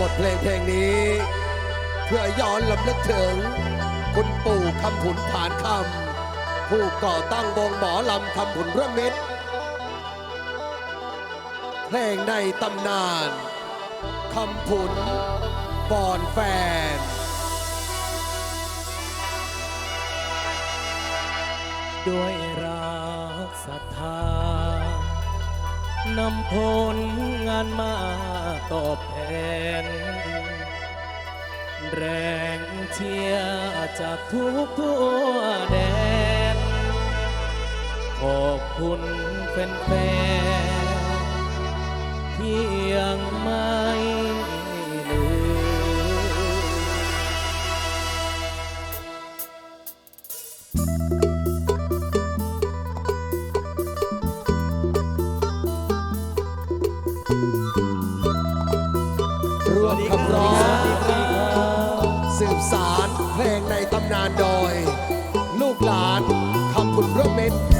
บทเพลงเพลงนี้ เพื่อย้อนลำลึกถึง คุณปู่คำผุนผานคำผู้ก่อตั้งวงหมอลำคำผุนเรื่องมิตรเพลงในตำนานคำผุนบอนแฟนด้วยรักศรัทธา นำผลงานมาตอบแทน แรงเชียจากทุกทั่วแดน ขอบคุณแฟนๆที่ยังไม่านดอย ลูกหลานคำบคุณร่มเมตด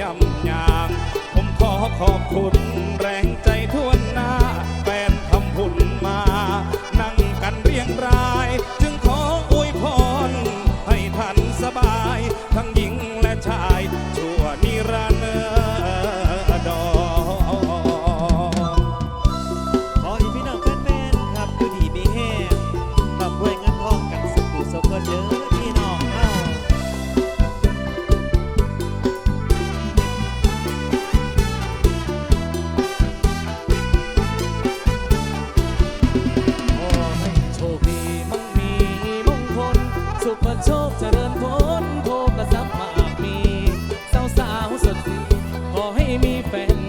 ย่ำยามผมขอขอบคุณ ให้มีแฟน